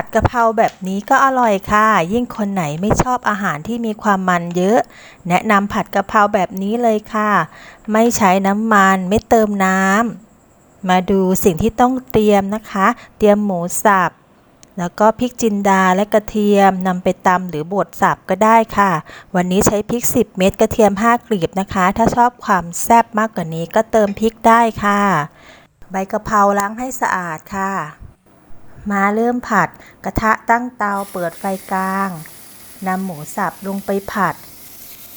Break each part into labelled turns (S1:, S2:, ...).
S1: ผัดกะเพราแบบนี้ก็อร่อยค่ะ ยิ่งคนไหนไม่ชอบอาหารที่มีความมันเยอะ แนะนำผัดกะเพราแบบนี้เลยค่ะ ไม่ใช้น้ำมันไม่เติมน้ำมาดูสิ่งที่ต้องเตรียมนะคะ เตรียมหมูสับแล้วก็พริกจินดาและกระเทียมนำไปตำหรือบดสับก็ได้ค่ะ วันนี้ใช้พริก 10 เม็ดกระเทียม 5กลีบนะคะ ถ้าชอบความแซ่บมากกว่านี้ก็เติมพริกได้ค่ะ ใบกะเพราล้างให้สะอาดค่ะ มาเริ่มผัด กระทะตั้งเตาเปิดไฟกลางนำหมูสับลงไปผัด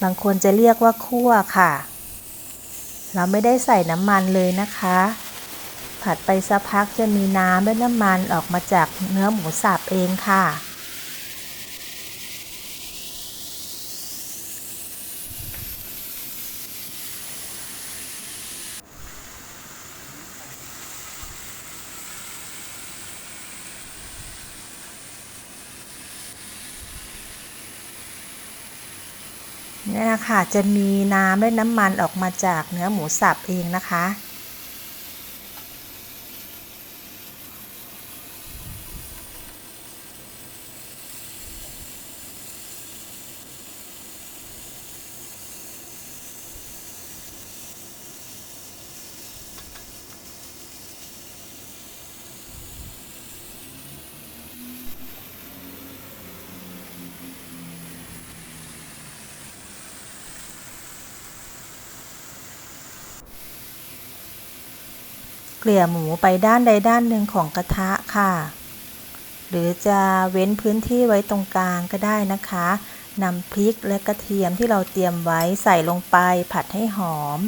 S1: บางคนจะเรียกว่าคั่วค่ะ เราไม่ได้ใส่น้ำมันเลยนะคะ ผัดไปสักพักจะมีน้ำและน้ำมันออกมาจากเนื้อหมูสับเองค่ะ นี่นะคะจะมีน้ำและน้ำมันออกมาจากเนื้อหมูสับเองนะคะ เกลี่ยหมูไปด้านใดด้านหนึ่งของกระทะค่ะ หรือจะเว้นพื้นที่ไว้ตรงกลางก็ได้นะคะนำพริกและกระเทียมที่เราเตรียมไว้ใส่ลงไปผัดให้หอม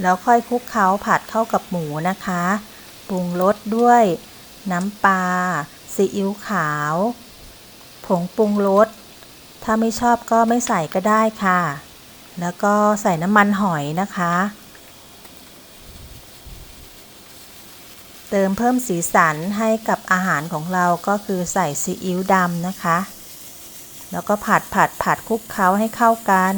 S1: แล้วค่อยคลุกเคล้าผัดเข้ากับหมูนะคะ ปรุงรสด้วย น้ำปลาซีอิ๊วขาว ผงปรุงรส ถ้าไม่ชอบก็ไม่ใส่ก็ได้ค่ะ แล้วก็ใส่น้ำมันหอยนะคะ เติมเพิ่มสีสันให้กับอาหารของเราก็คือใส่ซีอิ๊วดำนะคะ แล้วก็ผัดผัดผัดคลุกเคล้าให้เข้ากัน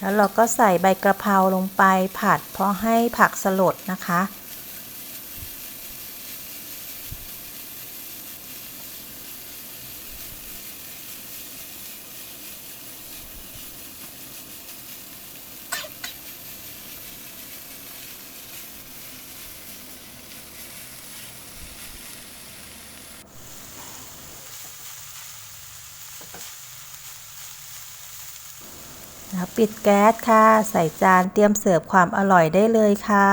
S1: แล้วเราก็ใส่ใบกระเพราลงไปผัดเพราะให้ผักสลดนะคะ แล้วปิดแก๊สค่ะ ใส่จานเตรียมเสิร์ฟความอร่อยได้เลยค่ะ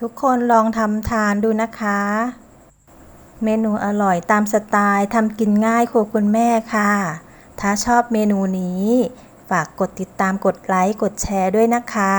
S1: ทุกคนลองทำทานดูนะคะ เมนูอร่อยตามสไตล์ทำกินง่ายครัวคุณแม่ค่ะ ถ้าชอบเมนูนี้ ฝากกดติดตามกดไลค์กดแชร์ด้วยนะคะ